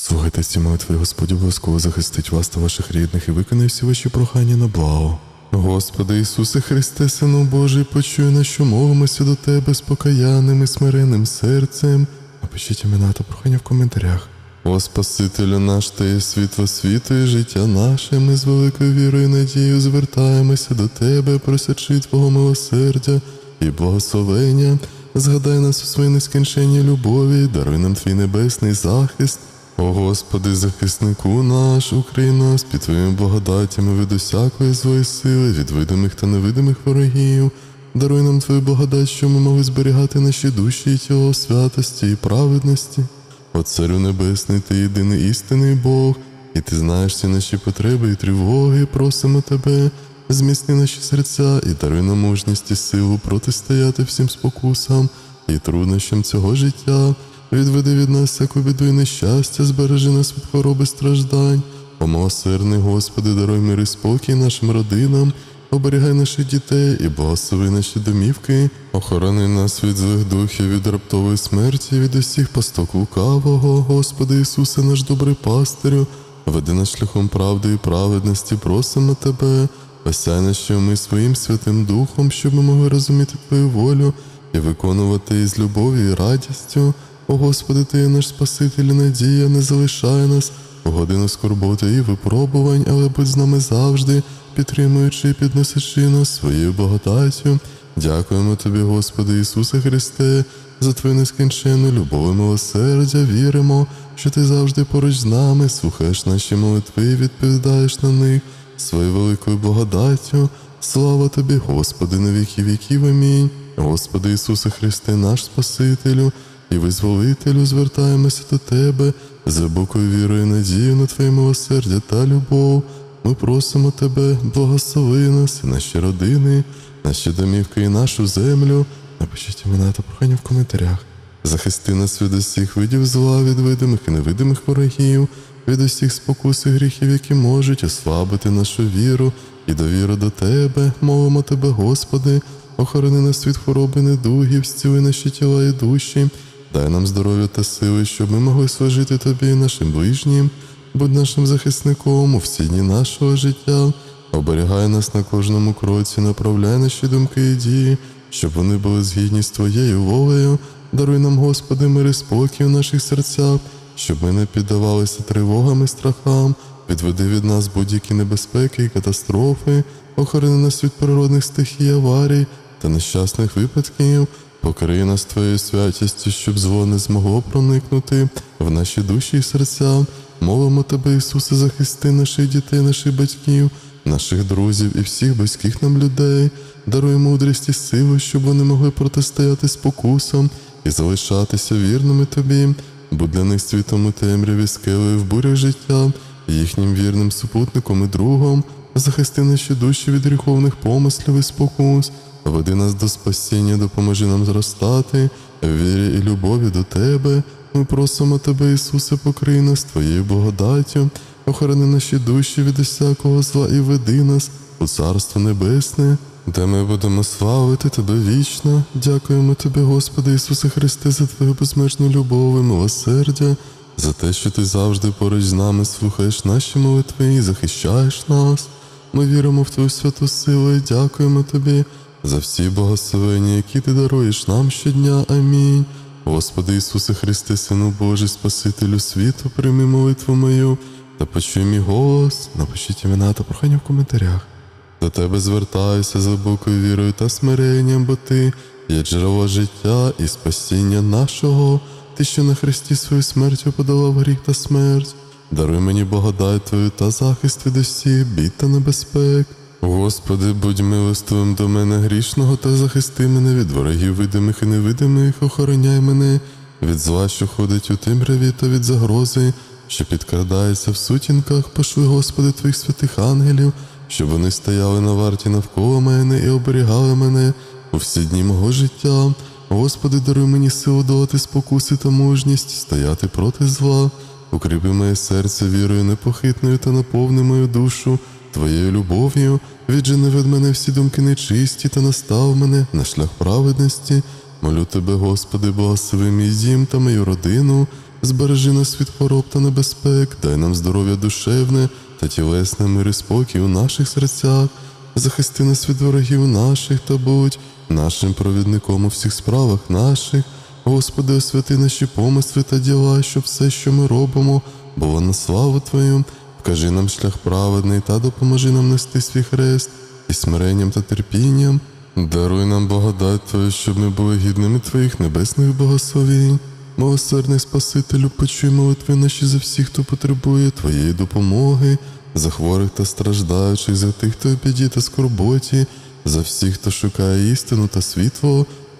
Слухайте ці молитви, Господь обов'язково захистить вас та ваших рідних і виконає всі ваші прохання на благо. Господи Ісусе Христе, Сину Божий, почуй на що мовимося до Тебе з покаянним і смиренним серцем. Напишіть імена та прохання в коментарях. О Спасителю наш, Ти є світло світу і життя наше, ми з великою вірою і надією звертаємося до Тебе, просячи Твого милосердя і благословення. Згадай нас у своїй нескінченній любові, даруй нам твій небесний захист. О Господи, захиснику наш, укрий нас під Твоїми благодаттями від усякої злої сили, від видимих та невидимих ворогів. Даруй нам Твою благодать, що ми могли зберігати наші душі і тіло святості і праведності. О Царю Небесний, Ти єдиний істинний Бог, і Ти знаєш всі наші потреби і тривоги, просимо Тебе, зміцни наші серця і даруй нам мужність і силу протистояти всім спокусам і труднощам цього життя. Відведи від нас всяку біду і нещастя, збережи нас від хвороби страждань. О Господи, даруй мир і спокій нашим родинам, оберігай наших дітей і благослови наші домівки, охорони нас від злих духів, від раптової смерті, від усіх пасток лукавого, Господи Ісусе, наш добрий пастирю, веди нас шляхом правди і праведності, просимо Тебе, осяй нас, що ми своїм святим Духом, щоб ми могли розуміти Твою волю і виконувати її з любов'ю і радістю. О Господи, Ти наш Спаситель надія, не залишай нас у годину скорботи і випробувань, але будь з нами завжди, підтримуючи і підносячи нас своєю благодаттю. Дякуємо Тобі, Господи Ісусе Христе, за Твою нескінченну любов і милосердя. Віримо, що Ти завжди поруч з нами, слухаєш наші молитви і відповідаєш на них своєю великою благодаттю. Слава Тобі, Господи, на віки віків. Амінь. Господи Ісусе Христе, наш Спасителю і визволителю, звертаємося до Тебе з глибокою вірою і надією на Твоє милосердя та любов. Ми просимо Тебе, благослови нас, наші родини, наші домівки і нашу землю. Напишіть імена та прохання в коментарях. Захисти нас від усіх видів зла, від видимих і невидимих ворогів, від усіх спокус і гріхів, які можуть ослабити нашу віру і довіру до Тебе. Молимо Тебе, Господи, охорони нас від хвороби, недугів, зціли наші тіла і душі. Дай нам здоров'я та сили, щоб ми могли служити Тобі і нашим ближнім, будь нашим захисником у всі дні нашого життя, оберігай нас на кожному кроці, направляй наші думки і дії, щоб вони були згідні з Твоєю волею. Даруй нам, Господи, мир і спокій в наших серцях, щоб ми не піддавалися тривогам і страхам, відведи від нас будь-які небезпеки і катастрофи, охорони нас від природних стихій, аварій та нещасних випадків. Покрий нас Твоєю святістю, щоб зло не змогло проникнути в наші душі і серця. Молимо Тебе, Ісусе, захисти наших дітей, наших батьків, наших друзів і всіх близьких нам людей. Даруй мудрість і силу, щоб вони могли протистояти спокусам і залишатися вірними Тобі. Будь для них світом у темряві, скелею в бурях життя, їхнім вірним супутником і другом. Захисти наші душі від гріховних помислів і спокус. Веди нас до спасіння, допоможи нам зростати, в вірі і любові до Тебе. Ми просимо Тебе, Ісусе, покрий нас Твоєю благодаттю, охорони наші душі від усякого зла і веди нас у Царство Небесне, де ми будемо славити Тебе вічно. Дякуємо Тобі, Господи Ісусе Христе, за Твою безмежну любов і милосердя, за те, що Ти завжди поруч з нами слухаєш наші молитви і захищаєш нас. Ми віримо в Твою святу силу і дякуємо Тобі за всі благословення, які ти даруєш нам щодня. Амінь. Господи Ісусе Христе, Сину Божий, Спасителю світу, прийми молитву мою та почуй мій голос. Напишіть імена та прохання в коментарях. До тебе звертаюся з глибокою вірою та смиренням, бо ти є джерело життя і спасіння нашого, ти, що на Христі свою смертю подолав гріх та смерть. Даруй мені благодать Твою та захист від усіх бід та небезпек. Господи, будь милостивим до мене грішного та захисти мене від ворогів видимих і невидимих, охороняй мене від зла, що ходить у темряві, та від загрози, що підкрадається в сутінках, пошли, Господи, Твоїх святих ангелів, щоб вони стояли на варті навколо мене і оберігали мене у всі дні мого життя. Господи, даруй мені силу долати спокуси та мужність, стояти проти зла, укріпи моє серце вірою непохитною та наповни мою душу. Твоєю любов'ю віджени від мене всі думки нечисті та настав мене на шлях праведності. Молю тебе, Господи, благослови мій дім та мою родину, збережи нас від хвороб та небезпек, дай нам здоров'я душевне та тілесне мир і спокій у наших серцях, захисти нас від ворогів наших та будь нашим провідником у всіх справах наших. Господи, освяти наші помисли та діла, щоб все, що ми робимо, було на славу Твою. Вкажи нам шлях праведний та допоможи нам нести свій хрест і смиренням та терпінням. Даруй нам благодать Твою, щоб ми були гідними Твоїх небесних благословень. Милосердний Спасителю, почуй молитви наші за всіх, хто потребує Твоєї допомоги, за хворих та страждаючих, за тих, хто у біді та скорботі, за всіх, хто шукає істину та світло,